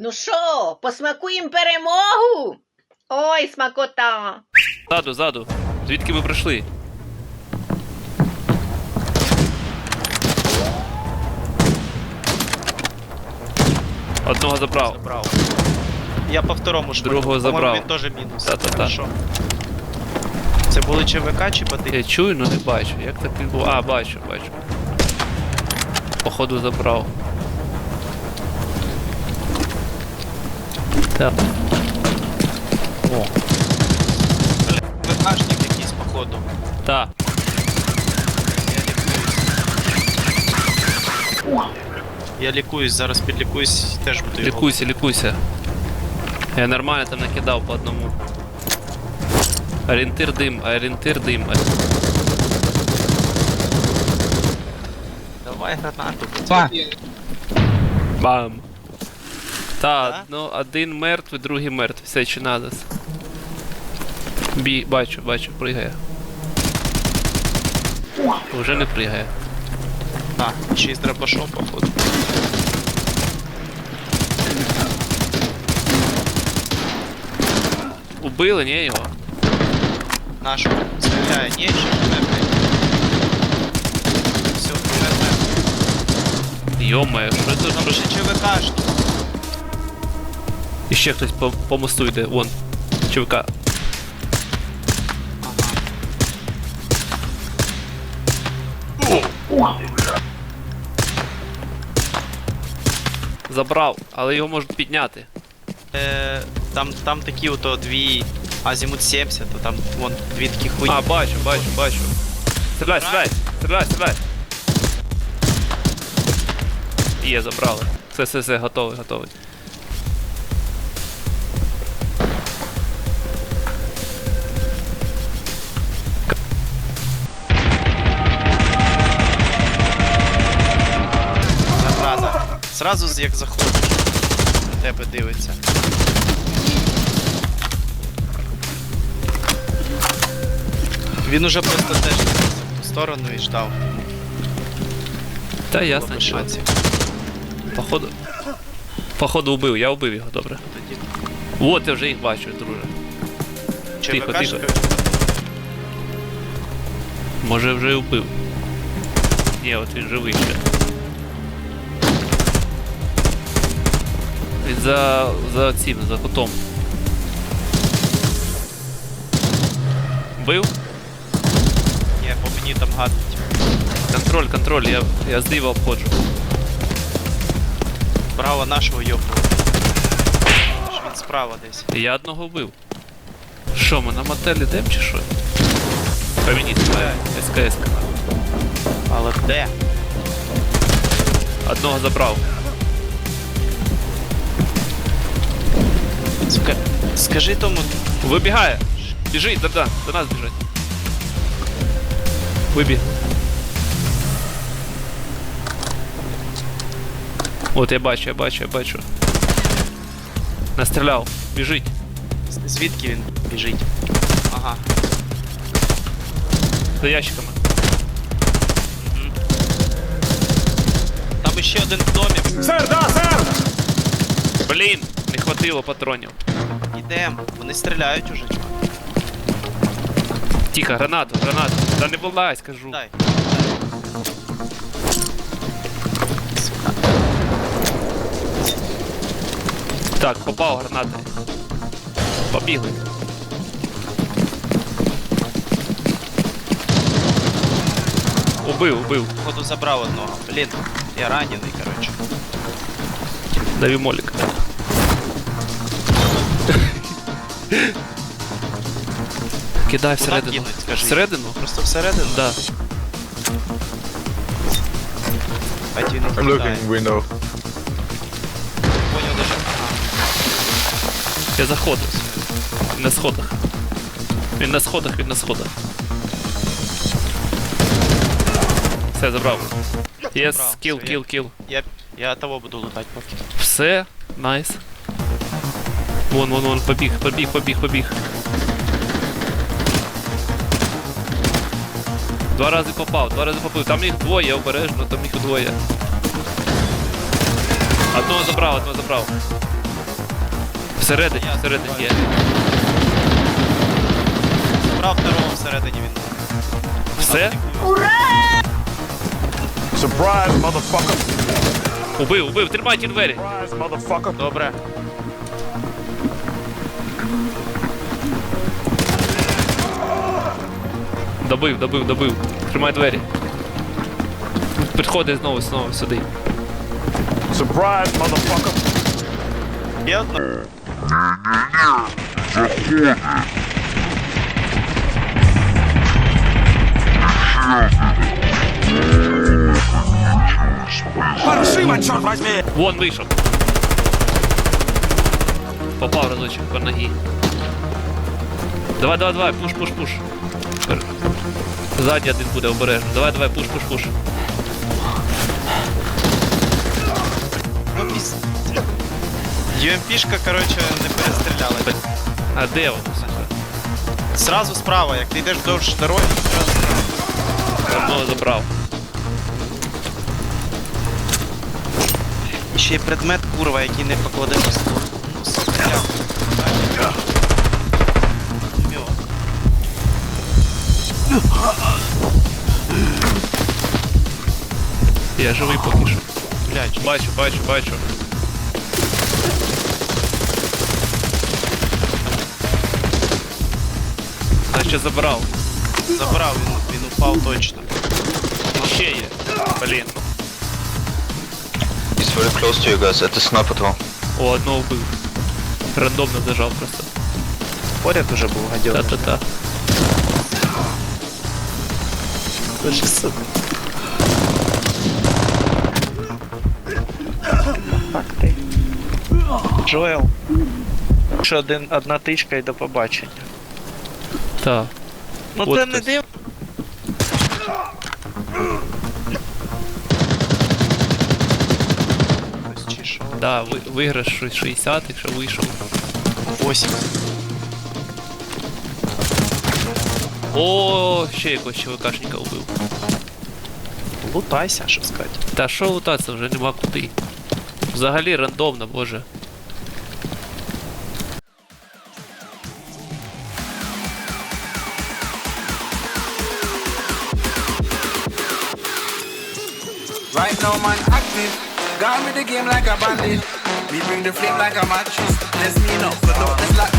Ну що, посмакуємо перемогу? Ой, смакота. Ззаду, ззаду. Звідки ми прийшли? Одного забрав. Забрав. Я по второму ж. Другого по-моєму, забрав. Він теж мінус. Та-та-та. Хорошо. Це були ЧВК чи? Я чую, але не бачу. Як так відбув? А, бачу, бачу. Походу забрав. Так. О. ВКшник якийсь, походу. Так. Я лікуюсь. Я лікуюсь, зараз підлікуюсь, теж буду. Лікуйся, лікуйся. Я нормально там накидав по одному. Орієнтир дим, орієнтир дим. Давай гранату. Бам. Та, Да? ну один мертвий, другий мертвий. Все, чи надо. Бі, бачу, бачу, пригає. Уже не пригає. А, ще й з дробашом, походу. Убили, ні, його? Нашу. Стріляє. Ні, ще не мертвий. Все, мертвий. Йомає, що це? Там ще ЧВКшник. І ще хтось по, по мосту йде, вон. ЧВК. Ага. Забрав, але його можуть підняти. Е, там, там такі ото дві Азімут 70, то там вон дві такі хуйні. А, бачу, бачу, бачу. Стріляй, стріляй, стріляй, стріляй. Є, забрали. Все, все, все, готовий, готовий. Зараза. Сразу з- як заходиш. На тебе дивиться. Він уже просто теж в ту сторону і ждав. Та Було ясно, шансів. Походу. Походу убив, я убив його, добре. Тоді Вот я вже їх бачу, друже. Тихо, ЧВКшника Може вже і вбив. Ні, от він живий ще. Він за. за цим, за кутом. Бив? Ні, по мені там гадить. Контроль, контроль, я, я зліва обходжу. Право нашого йобнуло. Аж Він справа десь. Я одного вбив. Що, ми на мотелі йдем чи що? По мені стріляє, СКС. Але де? Одного забрав. Ска... Скажи тому, Вибігає! Біжить, да, да, до нас біжить. Вибіг. От я бачу, я бачу, я бачу. Настріляв. Біжить. звідки він біжить. Ага. За ящиками. Там іще один в домі. Блін! Не хватило патронів. Ідем. Вони стріляють уже, чувак. Тихо, гранату, гранату. Та не вилазь, кажу. Дай. Так, попав гранати. Побігли. Убив, убив. Походу забрав одного. Блін, я ранений, коротше. Дави молик. Кидай Куда всередину. кинуть, скажи? Всередину? Просто всередину? Да. Хай він не I'm кидає. looking window. Поняв даже. Я заходив. Він на сходах. Він на сходах, він на сходах. Все, забрав. Єс, Забрав, кіл, все, кіл, кіл. Я, я того буду лутати поки. Все, найс. Вон, вон, вон, побіг, побіг, побіг, побіг. Два рази попав, два рази попав. Там їх двоє, обережно, там їх двоє. Одного забрав, одного забрав. Всередині, всередині є. Прав второго всередині він. Все? Ура! Surprise, motherfucker. Убив, убив, тримайте двері. Surprise, motherfucker. Добре. Добив, добив, добив. Тримай двері. Підходи знову, знову сюди. Surprise, motherfucker. Є одна. Вон вийшов. Попав разочек по ногі. Давай, давай, давай, пуш, пуш, пуш. Ззаді один буде обережно. Давай, давай, пуш, пуш, пуш. UMP-шка, короче, не перестріляла. А де воно? Сразу справа, як ти йдеш вдовж дороги, сразу справа. Одного забрав. І ще є предмет, курва, який не покладемо в Я живий поки що. Блядь, Бачу, бачу, бачу. Значить забрав. забрав, він, він упав точно. Ще є. Блін. He's very close to you guys at the sniper tower. О, одного вбив. Рандомно зажав просто. Поряд уже був гадьон. Та-та-та. Дуже сука. Так ти. Джоел. Ще один, одна тичка і до побачення. Та. Ну От це не хтось. див. Ось? Да, ви, виграш 60, якщо вийшов. 8. О, ще якогось ЧВКшника вбив. Лутайся, що сказати. Та що лутатися, вже нема куди. Взагалі рандомно, боже. Right now, man, active. Gone with the game like a bandit. We bring the flame like a mattress. Let's meet up. but don't slack